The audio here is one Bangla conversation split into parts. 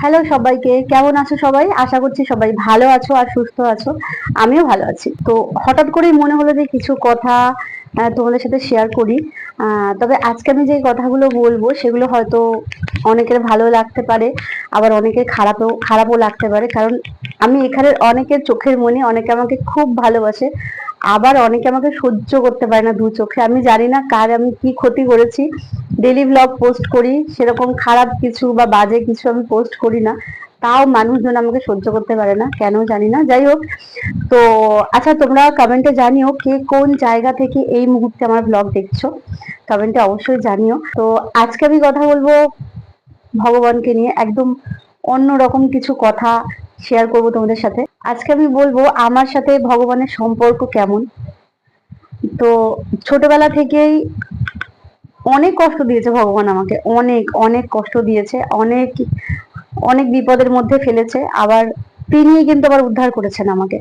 হ্যালো সবাইকে, কেমন আছো সবাই? আশা করছি সবাই ভালো আছো আর সুস্থ আছো। আমিও ভালো আছি। তো হঠাৎ করেই মনে হলো যে কিছু কথা তোমাদের সাথে শেয়ার করি। তবে আজকে আমি যে কথাগুলো বলব, সেগুলো হয়তো অনেকের ভালো লাগতে পারে, আবার অনেকের খারাপও খারাপও লাগতে পারে। কারণ আমি এখানে অনেকের চোখের মনে, অনেকে আমাকে খুব ভালোবাসে, আবার অনেকে আমাকে সহ্য করতে পারে না দু চোখে। আমি জানি না কার আমি কি ক্ষতি করেছি। ডেলি ব্লগ পোস্ট করি, সেরকম খারাপ কিছু বা বাজে কিছু আমি পোস্ট করি না। তাও মানুষজন আমাকে সহ্য করতে পারে না, কেন জানি না। যাই হোক, তো আচ্ছা তোমরা কমেন্টে জানিও কে কোন জায়গা থেকে এই মুহূর্তে আমার ব্লগ দেখছ। কমেন্টে অবশ্যই জানিও। তো আজকে আমি কথা বলব ভগবানকে নিয়ে, একদম অন্য রকম কিছু কথা শেয়ার করব তোমাদের সাথে। আজকে আমি বলব আমার সাথে ভগবানের সম্পর্ক কেমন। তো ছোটবেলা থেকেই অনেক কষ্ট দিয়েছে ভগবান আমাকে, অনেক অনেক কষ্ট দিয়েছে, অনেক অনেক বিপদের মধ্যে ফেলেছে, আবার তিনিই কিন্তু আবার উদ্ধার করেছেন আমাকে।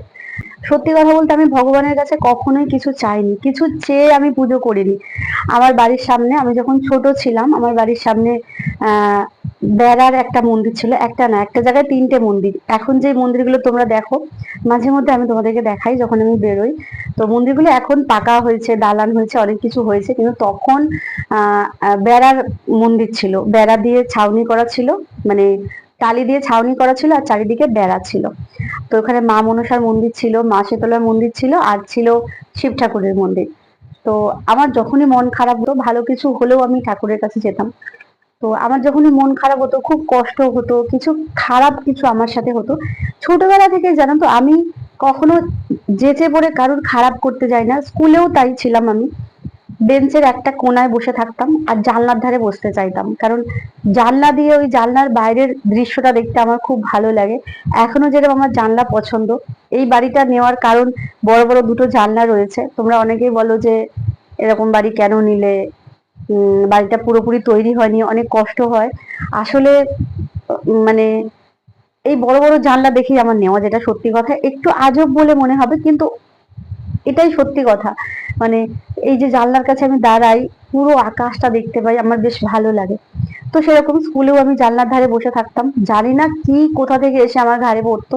সত্যি কথা বলতে আমি ভগবানের কাছে কখনোই কিছু চাইনি, কিছু চেয়ে আমি পুজো করিনি। আমার বাড়ির সামনে, আমি যখন ছোট ছিলাম, আমার বাড়ির সামনে বেড়ার একটা মন্দির ছিল, একটা না, একটা জায়গায় তিনটে মন্দির। এখন যে মন্দিরগুলো তোমরা দেখো, মাঝে মধ্যে আমি তোমাদেরকে দেখাই যখন আমি বেরোই। তো মন্দিরগুলো এখন পাকা হয়েছে, দালান হয়েছে, অনেক কিছু হয়েছে, কিন্তু তখন বেড়ার মন্দির ছিল। বেড়া দিয়ে ছাউনি করা ছিল মানে টালি দিয়ে ছাউনি করা ছিল আর চারিদিকে বেড়া ছিল। তো ওখানে মা মনসার মন্দির ছিল, মা শীতলার মন্দির ছিল আর ছিল শিব ঠাকুরের মন্দির। তো আমার যখনই মন খারাপ হতো, ভালো কিছু হলেও আমি ঠাকুরের কাছে যেতাম। তো আমার যখনই মন খারাপ হতো, খুব কষ্ট হতো, কিছু খারাপ কিছু আমার সাথে হতো। ছোটবেলা থেকে জানো তো, আমি কখনো যেচে পড়ে কারোর খারাপ করতে যাই না, স্কুলেও তাই ছিলাম আমি। বেঞ্চের একটা কোনায় বসে থাকতাম আর জানলার ধারে বসতে চাইতাম। কারণ জানলা দিয়ে ওই জানলার বাইরের দৃশ্যটা দেখতে আমার খুব ভালো লাগে। এখনও যেরকম আমার জানলা পছন্দ, এই বাড়িটা নেওয়ার কারণ বড় বড় দুটো জানলা রয়েছে। তোমরা অনেকেই বলো যে এরকম বাড়ি কেন নিলে? বাড়িটা পুরোপুরি তৈরি হয়নি, অনেক কষ্ট হয়। আসলে মানে এই বড় বড় জানলা দেখেই আমার নেওয়া যেটা সত্যি কথা। একটু আজব বলে মনে হবে, কিন্তু এটাই সত্যি কথা। মানে এই যে জানলার কাছে আমি দাঁড়াই, পুরো আকাশটা দেখতে পাই, আমার বেশ ভালো লাগে। তো সেরকম স্কুলেও আমি জানলার ধারে বসে থাকতাম। জানি না কি, কোথা থেকে এসে আমার ঘাড়ে পড়তো।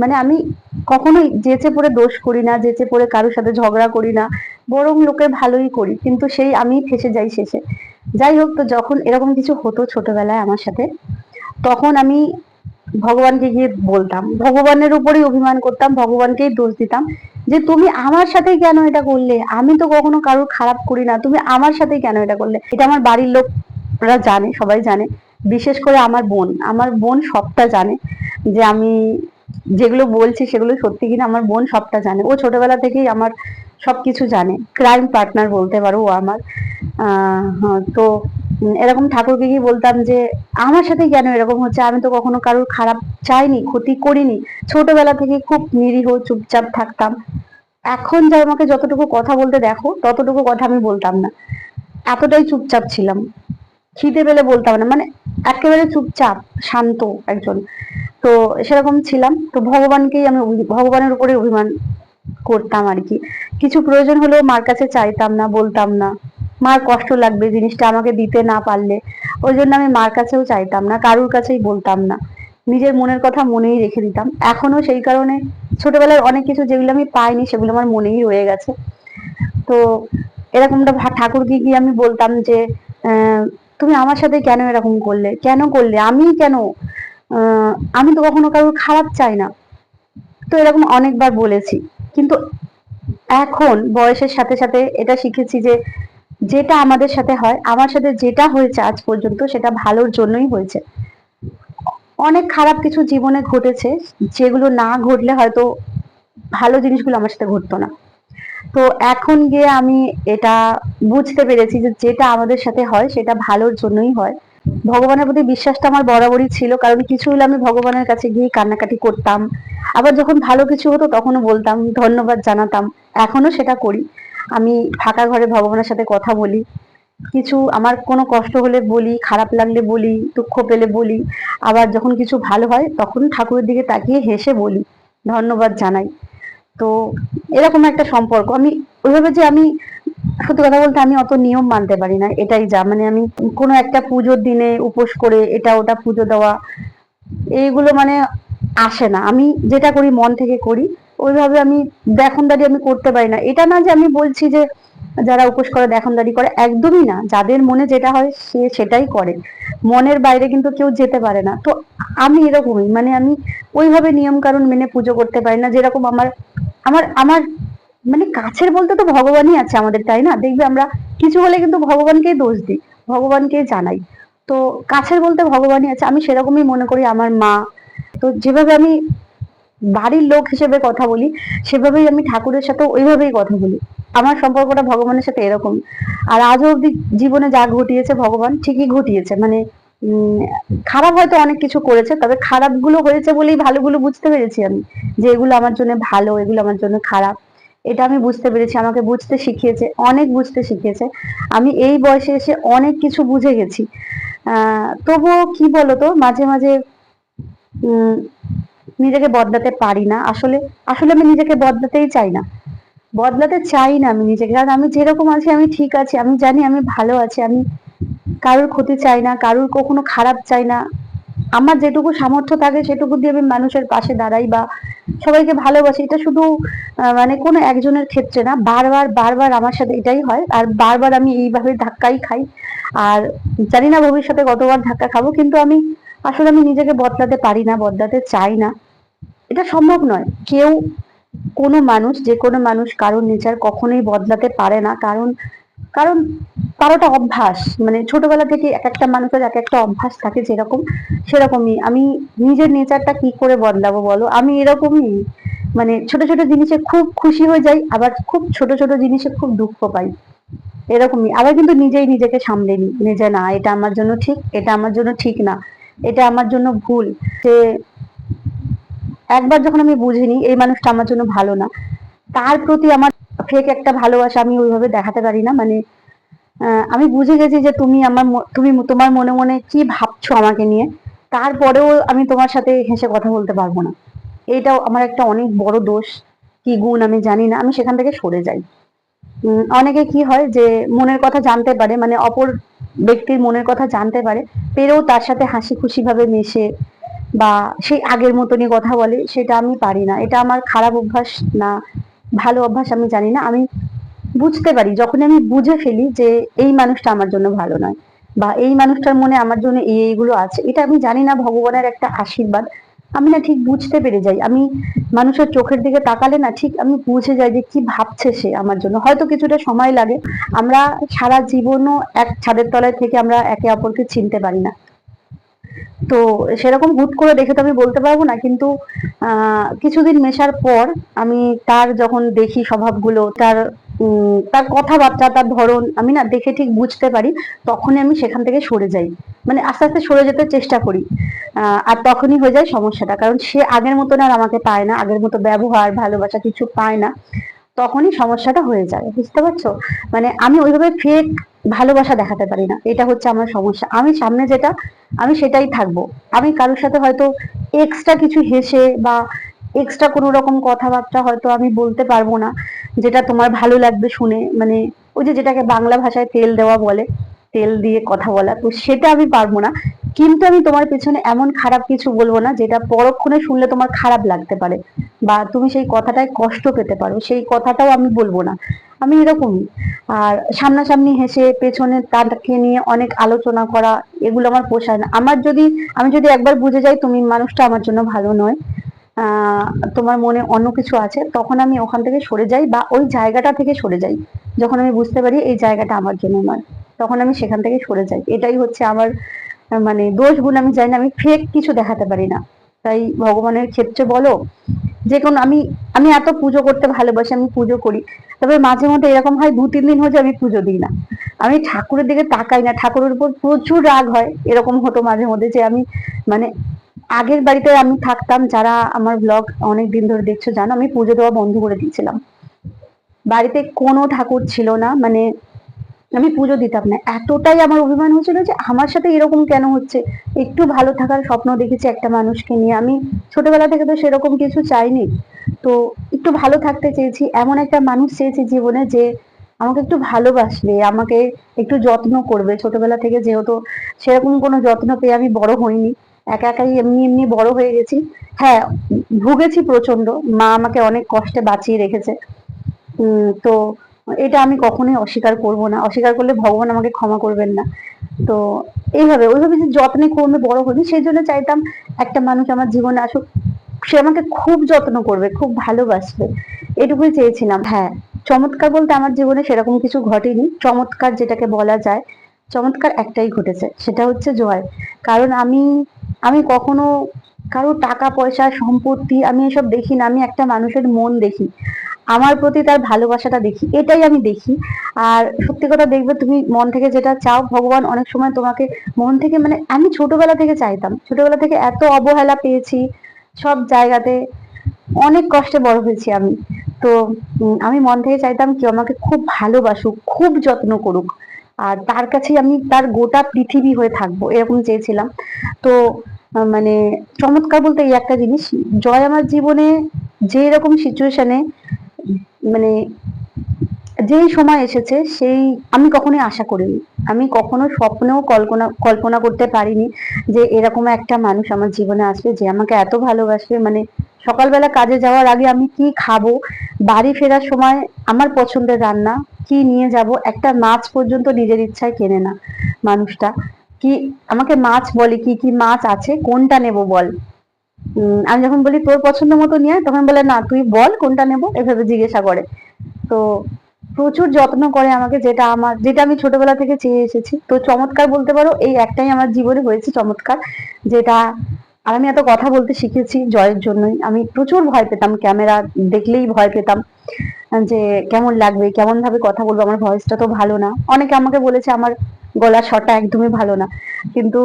মানে আমি কখনোই যেচে পড়ে দোষ করি না, যেচে পড়ে কারোর সাথে ঝগড়া করি না। বরং লোকের ভালোই করি, কিন্তু সেই আমি ফেসে যাই শেষে। যাই হোক, তো যখন এরকম কিছু হতো ছোটবেলায় আমার সাথে, তখন আমি ভগবানকে গিয়ে বলতাম। ভগবানের উপরেই অভিমান করতাম, ভগবানকেই দোষ দিতাম। যে তুমি আমার সাথে কেন এটা করলে? আমি তো কখনো কারোর খারাপ করি না। তুমি আমার সাথে কেন এটা করলে? এটা আমার বাড়ির লোকরা জানে, সবাই জানে। বিশেষ করে আমার বোন। আমার বোন সবটা জানে যে আমি যেগুলো বলছি সেগুলো সত্যি কিনা আমার বোন সবটা জানে। ও ছোটবেলা থেকেই আমার সবকিছু জানে। ক্রাইম পার্টনার বলতে পারো ও আমার। তো এরকম ঠাকুরকে বলতাম যে, আমার সাথে কেন এরকম হচ্ছে? আমি তো কখনো কারোর খারাপ চাইনি, ক্ষতি করিনি। ছোটবেলা থেকে খুব নিরীহ, চুপচাপ থাকতাম। এখন যা আমাকে যতটুকু কথা বলতে দেখো, ততটুকু কথা আমি বলতাম না। এতটাই চুপচাপ ছিলাম। খিদে পেলে বলতাম না। মানে একেবারে চুপচাপ, শান্ত একজন। তো সেরকম ছিলাম। তো ভগবানকেই আমি ভগবানের উপরে অভিমান করতাম আর কি। কিছু প্রয়োজন হলেও মার কাছে চাইতাম না, বলতাম না। মার কষ্ট লাগবে জিনিসটা আমাকে দিতে না পারলে। ওই জন্য আমি মার কাছেও চাইতাম না, কারুর কাছেই বলতাম না। নিজের মনের কথা মনেই রেখে দিতাম। এখনও সেই কারণে ছোটবেলার অনেক কিছু যেগুলো আমি পাইনি সেগুলো আমার মনেই রয়ে গেছে। তো এরকমটা ঠাকুরকে গিয়ে আমি বলতাম যে তুমি আমার সাথে কেন এরকম করলে? কেন করলে? আমি কেন? আমি তো কখনো কারোর খারাপ চাই না। তো এরকম অনেকবার বলেছি। কিন্তু এখন বয়সের সাথে সাথে এটা শিখেছি যে যেটা আমাদের সাথে হয়, আমার সাথে যেটা হয়েছে আজ পর্যন্ত সেটা ভালোর জন্যই হয়েছে। অনেক খারাপ কিছু জীবনে ঘটেছে, যেগুলো না ঘটলে হয়তো ভালো জিনিসগুলো আমার সাথে ঘটতো না। তো এখন গিয়ে আমি এটা বুঝতে পেরেছি যে যেটা আমাদের সাথে হয় সেটা ভালোর জন্যই হয়। ভগবানের প্রতি বিশ্বাসটা আমার বরাবরই ছিল, কারণ কিছু হলে আমি ভগবানের কাছে গিয়ে কান্নাকাটি করতাম। আবার যখন ভালো কিছু হতো তখনও বলতাম, ধন্যবাদ জানাতাম। এখনও সেটা করি। আমি ফাঁকা ঘরে ভগবানের সাথে কথা বলি। কিছু আমার কোনো কষ্ট হলে বলি, খারাপ লাগলে বলি, দুঃখ পেলে বলি। আবার যখন কিছু ভালো হয় তখন ঠাকুরের দিকে তাকিয়ে হেসে বলি, ধন্যবাদ জানাই। তো এরকম একটা সম্পর্ক। আমি ওইভাবে যে আমি সত্যি কথা বলতে আমি অত নিয়ম মানতে পারি না, এটাই যা। মানে আমি কোনো একটা পুজোর দিনে উপোস করে এটা ওটা পুজো দেওয়া, এইগুলো মানে আসে না। আমি যেটা করি মন থেকে করি ওইভাবে আমি দেখনদারি আমি করতে পারি না। এটা না যে আমি বলছি যে যারা উপোস করে, দেখনদারি করে, একদমই না। যাদের মনে যেটা হয়, সে সেটাই করে। মনের বাইরে কিন্তু কেউ যেতে পারে না। তো আমি এরকমই মানে আমি ওইভাবে নিয়ম কানুন মেনে পুজো করতে পারি না, যেরকম আমার আমার আমার মানে কাছের বলতে তো ভগবানই আছে আমাদের, তাই না? দেখবে আমরা কিছু হলে কিন্তু ভগবানকেই দোষ দিই ভগবানকে জানাই। তো কাছের বলতে ভগবানই আছে, আমি সেরকমই মনে করি আমার মা। তো যেভাবে আমি বাড়ির লোক হিসেবে কথা বলি, সেভাবেই আমি ঠাকুরের সাথে ওইভাবেই কথা বলি। আমার সম্পর্কটা ভগবানের সাথে এরকম। আর আজও অব্দি জীবনে যা ঘটিয়েছে ভগবান, ঠিকই ঘটিয়েছে। মানে খারাপ হয়তো অনেক কিছু করেছে, তবে খারাপগুলো হয়েছে বলেই ভালোগুলো বুঝতে পেরেছি আমি, যে এগুলো আমার জন্য ভালো, এগুলো আমার জন্য খারাপ। এটা আমি বুঝতে পেরেছি, আমাকে বুঝতে শিখিয়েছে, অনেক বুঝতে শিখিয়েছে। আমি এই বয়সে এসে অনেক কিছু বুঝে গেছি। আহ, তবুও কি বলতো, মাঝে মাঝে নিজেকে বদলাতে পারি না। আসলে আসলে আমি নিজেকে বদলাতেই চাই না। বদলাতে চাই না আমি নিজেকে। কারণ আমি যেরকম আছি, আমি ঠিক আছি। আমি জানি আমি ভালো আছি। আমি কারোর ক্ষতি চাই না, কারোর কখনো খারাপ চাই না। আমার যেটুকু সামর্থ্য থাকে, সেটুকু দিয়ে আমি মানুষের পাশে দাঁড়াই বা সবাইকে ভালোবাসি। এটা শুধু মানে কোনো একজনের ক্ষেত্রে না, বারবার বারবার আমার সাথে এটাই হয়। আর বারবার আমি এইভাবে ধাক্কাই খাই। আর জানি না ভবিষ্যতে কতবার ধাক্কা খাব, কিন্তু আমি, আসলে আমি নিজেকে বদলাতে পারি না, বদলাতে চাই না। এটা সম্ভব নয়। কেউ, কোনো মানুষ, যে কোনো মানুষ কারোর নেচার কখনোই বদলাতে পারে না। কারণ কারণ কারোটা অভ্যাস। মানে ছোটবেলা থেকে এক একটা মানুষের এক একটা অভ্যাস থাকে যেরকম, সেরকমই। আমি নিজের নেচারটা কি করে বদলাবো বলো? আমি এরকমই। মানে ছোট ছোট জিনিসে খুব খুশি হয়ে যাই, আবার খুব ছোট ছোট জিনিসে খুব দুঃখ পাই। এরকমই। আবার কিন্তু নিজেই নিজেকে সামলে নিই নিজে না, এটা আমার জন্য ঠিক, এটা আমার জন্য ঠিক না। এটা আমার জন্য ভুল। যে একবার যখন আমি বুঝিনি এই মানুষটা আমার জন্য ভালো না, তার প্রতি আমার ফেক একটা ভালোবাসা আমি ওইভাবে দেখাতে পারি না। মানে আমি বুঝে গেছি যে তুমি আমার তুমি তোমার মনে মনে কি ভাবছ আমাকে নিয়ে, তারপরেও আমি তোমার সাথে হেসে কথা বলতে পারব না। এইটাও আমার একটা অনেক বড় দোষ, কি গুণ আমি জানি না, আমি সেখান থেকে সরে যাই। অনেকে কি হয় যে মনের কথা জানতে পারে মানে অপর ব্যক্তির মনের কথা জানতে পারে পেরেও তার সাথে হাসি খুশি ভাবে মেশে বা সেই আগের মতনই কথা বলে, সেটা আমি পারি না। এটা আমার খারাপ অভ্যাস না, ভালো অভ্যাস আমি জানি না। আমি বুঝতে পারি যখন আমি বুঝে ফেলি যে এই মানুষটা আমার জন্য ভালো নয় বা এই মানুষটার মনে আমার জন্য এই এইগুলো আছে, এটা আমি জানি না ভগবানের একটা আশীর্বাদ। আমি না ঠিক বুঝতে পেরে যাই। আমি মানুষের চোখের দিকে তাকালে না ঠিক আমি বুঝে যাই যে কি ভাবছে সে আমার জন্য। হয়তো কিছুটা সময় লাগে, আমরা সারা জীবনও এক ছাদের তলায় থেকে আমরা একে অপরকে চিনতে পারি না। তো সেরকম হুট করে দেখে তো আমি বলতে পারব না, কিন্তু কিছুদিন মেশার পর আমি তার যখন দেখি স্বভাবগুলো, তার তার কথাবার্তা, তার ধরন, আমি না দেখে ঠিক বুঝতে পারি, তখনই আমি সেখান থেকে সরে যাই। মানে আস্তে আস্তে সরে যেতে চেষ্টা করি। আর তখনই হয়ে যায় সমস্যাটা, কারণ সে আগের মতন আর আমাকে পায় না, আগের মতো ব্যবহার, ভালোবাসা কিছু পায় না। তখনই সমস্যাটা হয়ে যায়, বুঝতে পারছ? মানে আমি ওইভাবে ফেক ভালোবাসা দেখাতে পারি না, এটা হচ্ছে আমার সমস্যা। আমি সামনে যেটা, আমি সেটাই থাকব। আমি কারোর সাথে হয়তো এক্সট্রা কিছু হেসে বা এক্সট্রা কোনো রকম কথাবার্তা হয়তো আমি বলতে পারব না, যেটা তোমার ভালো লাগবে শুনে। মানে ওই যে যেটাকে বাংলা ভাষায় তেল দেওয়া বলে তেল দিয়ে কথা বলা, তো সেটা আমি পারব না। কিন্তু আমি তোমার পেছনে এমন খারাপ কিছু বলব না, যেটা পরক্ষণে শুনলে তোমার খারাপ লাগতে পারে বা তুমি সেই কথাটায় কষ্ট পেতে পারো। সেই কথাটাও আমি বলব না। আমি এরকমই। আর সামনাসামনি হেসে পেছনে তাকে নিয়ে অনেক আলোচনা করা, এগুলো আমার পোষায় না। আমার যদি, আমি যদি একবার বুঝে যাই তুমি মানুষটা আমার জন্য ভালো নয় তোমার মনে অন্য কিছু আছে, তখন আমি ওখান থেকে সরে যাই বা ওই জায়গাটা থেকে সরে যাই। যখন আমি বুঝতে পারি এই জায়গাটা আমার জন্য নয়। তখন আমি সেখান থেকে সরে যাই। এটাই হচ্ছে আমার মানে দোষ গুণ আমি জানি না, আমি ফেক কিছু দেখাতে পারি না। তাই ভগবানের ক্ষেত্রে বলো, যে কোনো, আমি আমি এত পুজো করতে ভালোবাসি, আমি পুজো করি। তবে মাঝে মধ্যে এরকম হয়, দু, তিন দিন হচ্ছে আমি পুজো দিই না। আমি ঠাকুরের দিকে তাকাই না। ঠাকুরের উপর প্রচুর রাগ হয়, এরকম হতো মাঝে মধ্যে যে আমি মানে আগের বাড়িতে আমি থাকতাম, যারা আমার ব্লগ অনেক দিন ধরে দেখছ, জানো, আমি পুজো দেওয়া বন্ধ করে দিয়েছিলাম। বাড়িতে কোনো ঠাকুর ছিল না মানে আমি পুজো দিতাম না। এতটাই আমার অভিমান হয়েছিল যে আমার সাথে এরকম কেন হচ্ছে? একটু ভালো থাকার স্বপ্ন দেখেছি একটা মানুষকে নিয়ে। আমি ছোটবেলা থেকে তো সেরকম কিছু চাইনি। তো একটু ভালো থাকতে চেয়েছি। এমন একটা মানুষ চেয়েছি জীবনে যে আমাকে একটু ভালোবাসবে, আমাকে একটু যত্ন করবে। ছোটবেলা থেকে যেহেতু সেরকম কোনো যত্ন পেয়ে আমি বড় হইনি। একা একাই এমনি এমনি বড় হয়ে গেছি। হ্যাঁ ভুগেছি প্রচণ্ড মা আমাকে অনেক কষ্টে বাঁচিয়ে রেখেছে। তো এটা আমি কখনোই অস্বীকার করব না। অস্বীকার করলে ভগবান আমাকে ক্ষমা করবেন না। তো এইভাবে, ওইভাবে যে যত্নে কমে বড় হইনি সেই জন্য চাইতাম একটা মানুষ আমার জীবনে আসুক। সে আমাকে খুব যত্ন করবে, খুব ভালোবাসবে। এটুকুই চেয়েছিলাম। হ্যাঁ চমৎকার বলতে আমার জীবনে সেরকম কিছু ঘটেনি। চমৎকার যেটাকে বলা যায়, চমৎকার একটাই ঘটেছে, সেটা হচ্ছে জয়। কারণ আমি আমি কখনো কারও টাকা পয়সা সম্পত্তি আমি এসব দেখি না। আমি একটা মানুষের মন দেখি। আমার প্রতি তার ভালোবাসাটা দেখি, এটাই আমি দেখি। আর সত্যি কথা দেখবে তুমি মন থেকে যেটা চাও, ভগবান অনেক সময় তোমাকে মন থেকে মানে আমি ছোটবেলা থেকে চাইতাম, ছোটবেলা থেকে এত অবহেলা পেয়েছি, সব জায়গাতে অনেক কষ্টে বড় হয়েছি আমি। তো আমি মন থেকে চাইতাম কেউ আমাকে খুব ভালোবাসুক, খুব যত্ন করুক। আর তার কাছে আমি তার গোটা পৃথিবী হয়ে থাকব, এরকম চেয়েছিলাম। তো মানে চমৎকার বলতে এই একটা জিনিস, জয় আমার জীবনে যে রকম সিচুয়েশনে মানে যেই সময় এসেছে, সেই আমি কখনোই আশা করিনি। আমি কখনো স্বপ্নেও কল্পনা কল্পনা করতে পারিনি যে এরকম একটা মানুষ আমার জীবনে আসবে যে আমাকে এত ভালোবাসবে। মানে সকালবেলা কাজে যাওয়ার আগে আমি কি খাব, বাড়ি ফেরার সময় আমার পছন্দের রান্না, কি নিয়ে যাব, একটা মাছ পর্যন্ত নিজের ইচ্ছায় কেনে না মানুষটা। কি আমাকে মাছ বলে, কি কি মাছ আছে, কোনটা নেব বল? আমি যখন বলি তোর পছন্দ মতো নিয়ে, তখন বলে, না, তুই বল কোনটা নেব? এভাবে জিজ্ঞাসা করে। তো প্রচুর যত্ন করে আমাকে যেটা আমার, যেটা আমি ছোটবেলা থেকে চেয়ে এসেছি। তো চমৎকার বলতে পারো, এই একটাই আমার জীবনে হয়েছে চমৎকার। যেটা আর আমি এত কথা বলতে শিখেছি জয়ের জন্যই। আমি প্রচুর ভয় পেতাম, ক্যামেরা দেখলেই ভয় পেতাম, যে কেমন লাগবে কেমন ভাবে কথা বলব, আমার ভয়েসটা তো ভালো না। অনেকে আমাকে বলেছে, আমার গলার শটা একদমই ভালো না। কিন্তু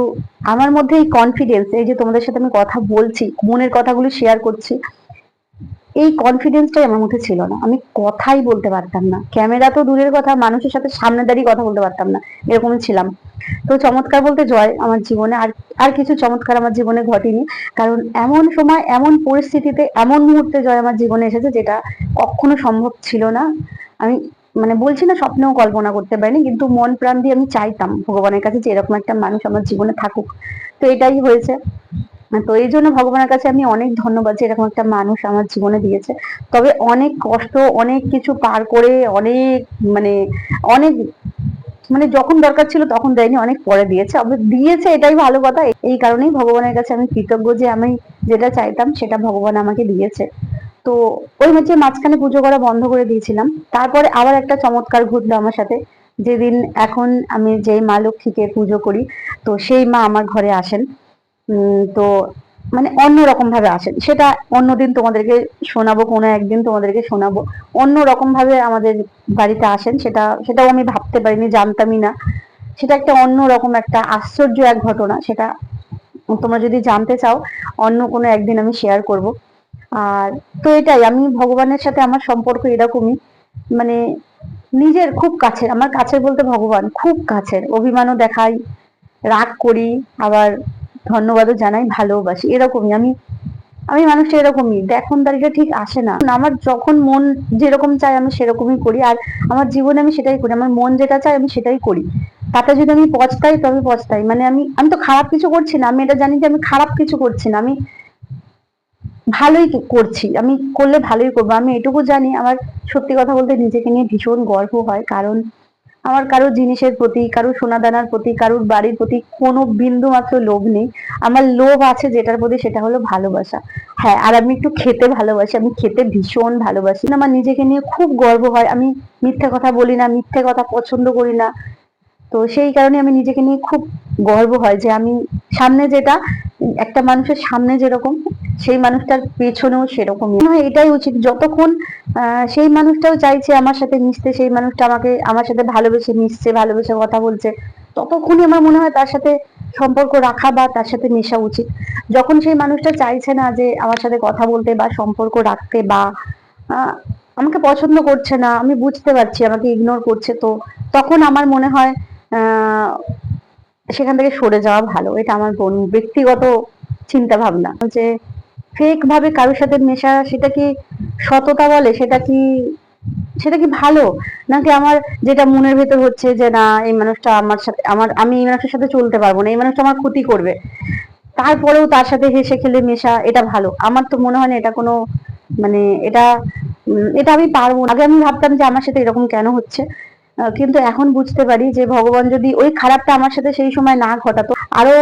আমার মধ্যে এই কনফিডেন্স এই যে তোমাদের সাথে আমি কথা বলছি, মনের কথাগুলো শেয়ার করছি এই কনফিডেন্সটাই আমার মধ্যে ছিল না। আমি কথাই বলতে পারতাম না। ক্যামেরা তো দূরের কথা, মানুষের সাথে সামনে দাঁড়িয়ে কথা বলতে পারতাম না। এরকম ছিলাম। তো চমৎকার বলতে জয় আমার জীবনে। আর আর কিছু চমৎকার আমার জীবনে ঘটেনি। কারণ এমন সময়, এমন পরিস্থিতিতে, এমন মুহূর্তে জয় আমার জীবনে এসেছে যেটা কখনো সম্ভব ছিল না। আমি মানে বলছি না স্বপ্নেও কল্পনা করতে পারিনি, কিন্তু মন প্রাণ দিয়ে আমি চাইতাম ভগবানের কাছে যে এরকম একটা মানুষ আমার জীবনে থাকুক। তো এটাই হয়েছে। তো এই জন্য ভগবানের কাছে আমি অনেক ধন্যবাদ যে এরকম একটা মানুষ আমার জীবনে দিয়েছে। তবে অনেক কষ্ট, অনেক কিছু পার করে অনেক মানে অনেক মানে যখন দরকার ছিল তখন দেয়নি, অনেক পরে দিয়েছে। দিয়েছে এটাই ভালো কথা, এই কারণেই ভগবানের কাছে আমি কৃতজ্ঞ যে আমি যেটা চাইতাম সেটা ভগবান আমাকে দিয়েছে। তো ওই হচ্ছে মাঝখানে পুজো করা বন্ধ করে দিয়েছিলাম। তারপরে আবার একটা চমৎকার ঘটলো আমার সাথে। যেদিন এখন আমি যেই মা লক্ষ্মীকে পুজো করি, তো সেই মা আমার ঘরে আসেন। তো মানে অন্যরকম ভাবে আসেন সেটা অন্যদিন তোমাদেরকে শোনাবো, কোনো একদিন তোমাদেরকে শোনাবো। অন্য রকম ভাবে আমাদের বাড়িতে আসেন, সেটা, সেটাও আমি ভাবতে পারিনি, জানতামই না। সেটা একটা অন্যরকম একটা আশ্চর্য এক ঘটনা, সেটা তোমরা যদি জানতে চাও, অন্য কোনো একদিন আমি শেয়ার করব। আর তো এটাই, আমি ভগবানের সাথে আমার সম্পর্ক এরকমই। মানে নিজের খুব কাছের, আমার কাছের বলতে ভগবান, খুব কাছের। অভিমানও দেখাই, রাগ করি, আবার ধন্যবাদও জানাই, ভালোবাসি, এরকমই। আমি আমি মানুষটা এরকমই। দেখুন দাঁড়িয়ে ঠিক আসে না। আমার যখন মন যেরকম চায় আমি সেরকমই করি, আর আমার জীবনে আমি সেটাই করি। আমার মন যেটা চায় আমি সেটাই করি। তাতে যদি আমি পচতাই তো আমি পচতাই মানে আমি আমি তো খারাপ কিছু করছি না। আমি এটা জানি যে আমি খারাপ কিছু করছি না। আমি ভালোই করছি। আমি করলে ভালোই করব। আমি এটুকু জানি। আমার সত্যি কথা বলতে নিজেকে নিয়ে ভীষণ গর্ব হয়। কারণ আমার কারও জিনিসের প্রতি, কারও সোনা দানার প্রতি, কারোর বাড়ির প্রতি কোনো বিন্দু মাত্র লোভ নেই। আমার লোভ আছে যেটার প্রতি সেটা হলো ভালোবাসা। হ্যাঁ আর আমি একটু খেতে ভালোবাসি, আমি খেতে ভীষণ ভালোবাসি। আমার নিজেকে নিয়ে খুব গর্ব হয়, আমি মিথ্যে কথা বলি না, মিথ্যে কথা পছন্দ করি না। তো সেই কারণে আমি নিজেকে নিয়ে খুব গর্ব হয় যে আমি সামনে যেটা, একটা মানুষের সামনে যেরকম সেই মানুষটার পেছনেও সেরকমই। মনে এটাই উচিত, যতক্ষণ সেই মানুষটাও চাইছে আমার সাথে মিশতে, সেই মানুষটা আমাকে, আমার সাথে ভালোবেসে মিশছে, ভালোবেসে কথা বলছে, ততক্ষণই আমার মনে হয় তার সাথে সম্পর্ক রাখা বা তার সাথে মেশা উচিত। যখন সেই মানুষটা চাইছে না যে আমার সাথে কথা বলতে বা সম্পর্ক রাখতে বা আমাকে পছন্দ করছে না, আমি বুঝতে পারছি আমাকে ইগনোর করছে, তো তখন আমার মনে হয় সেখান থেকে সরে যাওয়া ভালো। এটা আমার ব্যক্তিগত চিন্তা ভাবনা যে ফেক ভাবে কারোর সাথে মেশা, সেটা কি সততা বলে? সেটা কি সেটা কি ভালো? নাকি আমার যেটা মনের ভেতর হচ্ছে যে, না, এই মানুষটা আমার সাথে, আমার, আমি এই মানুষের সাথে চলতে পারব না, এই মানুষটা আমার ক্ষতি করবে। তারপরেও তার সাথে হেসে খেলে মেশা, এটা ভালো। আমার তো মনে হয় না এটা কোনো মানে এটা এটা আমি পারব। আগে আমি ভাবতাম যে আমার সাথে এরকম কেন হচ্ছে। কিন্তু এখন বুঝতে পারি যে ভগবান যদি ওই খারাপটা আমার সাথে সেই সময় না ঘটাতো, আরও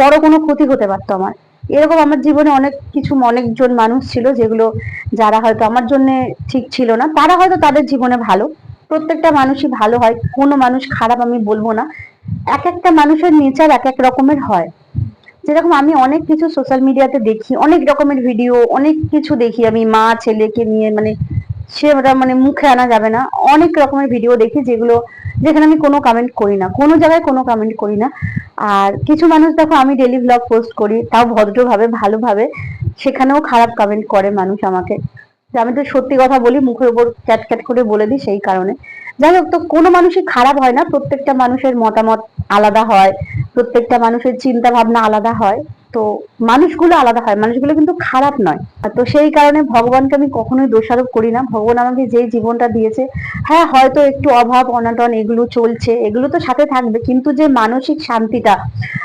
বড় কোনো ক্ষতি হতে পারতো আমার। এরকম আমার জীবনে অনেক কিছু, অনেকজন মানুষ ছিল যেগুলো, যারা হয়তো আমার জন্য ঠিক ছিল না। তারা হয়তো তাদের জীবনে ভালো। প্রত্যেকটা মানুষই ভালো হয়। কোনো মানুষ খারাপ আমি বলব না। এক একটা মানুষের নেচার এক এক রকমের হয়। যেরকম আমি অনেক কিছু সোশ্যাল মিডিয়াতে দেখি, অনেক রকমের ভিডিও অনেক কিছু দেখি আমি মা, ছেলেকে নিয়ে মানে সেটা মানে মুখে আনা যাবে না। অনেক রকমের ভিডিও দেখি যেগুলো যেখানে আমি কোনো কমেন্ট করি না। কোনো জায়গায় কোনো কমেন্ট করি না। আর কিছু মানুষ দেখো, আমি ডেলি ব্লগ পোস্ট করি, তাও ভদ্রভাবে, ভালোভাবে। সেখানেও খারাপ কমেন্ট করে মানুষ আমাকে। আমি তো সত্যি কথা বলি, মুখের উপর ক্যাট ক্যাট করে বলে দিই সেই কারণে। যাই হোক, তো কোনো মানুষই খারাপ হয় না। প্রত্যেকটা মানুষের মতামত আলাদা হয়। প্রত্যেকটা মানুষের চিন্তা ভাবনা আলাদা হয়। তো মানুষগুলো আলাদা হয়, মানুষগুলো কিন্তু খারাপ নয়। তো সেই কারণে ভগবানকে আমি কখনোই দোষারোপ করি না। ভগবান আমাকে যেই জীবনটা দিয়েছে হ্যাঁ হয়তো একটু অভাব, অনাটন, এগুলো চলছে, এগুলো তো সাথে থাকবে, কিন্তু যে মানসিক শান্তিটা,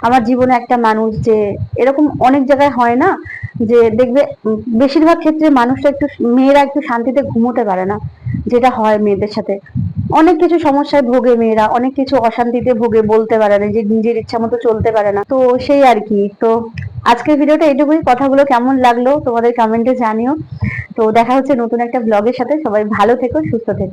আমার জীবনে একটা মানুষ যে এরকম অনেক জায়গায় হয় না, যে দেখবে বেশিরভাগ ক্ষেত্রে মানুষটা একটু, মেয়েরা একটু শান্তিতে ঘুমোতে পারে না, যেটা হয় মেয়েদের সাথে। অনেক কিছু সমস্যায় ভোগে মেয়েরা, অনেক কিছু অশান্তিতে ভোগে বলতে পারে না, যে নিজের ইচ্ছা মতো চলতে পারে না। তো সেই আর কি। তো আজকের ভিডিওটা এইটুকুই। কথাগুলো কেমন লাগল তোমাদের কমেন্টে জানিও। তো দেখা হচ্ছে নতুন একটা ব্লগের সাথে। সবাই ভালো থেকো, সুস্থ থেকো।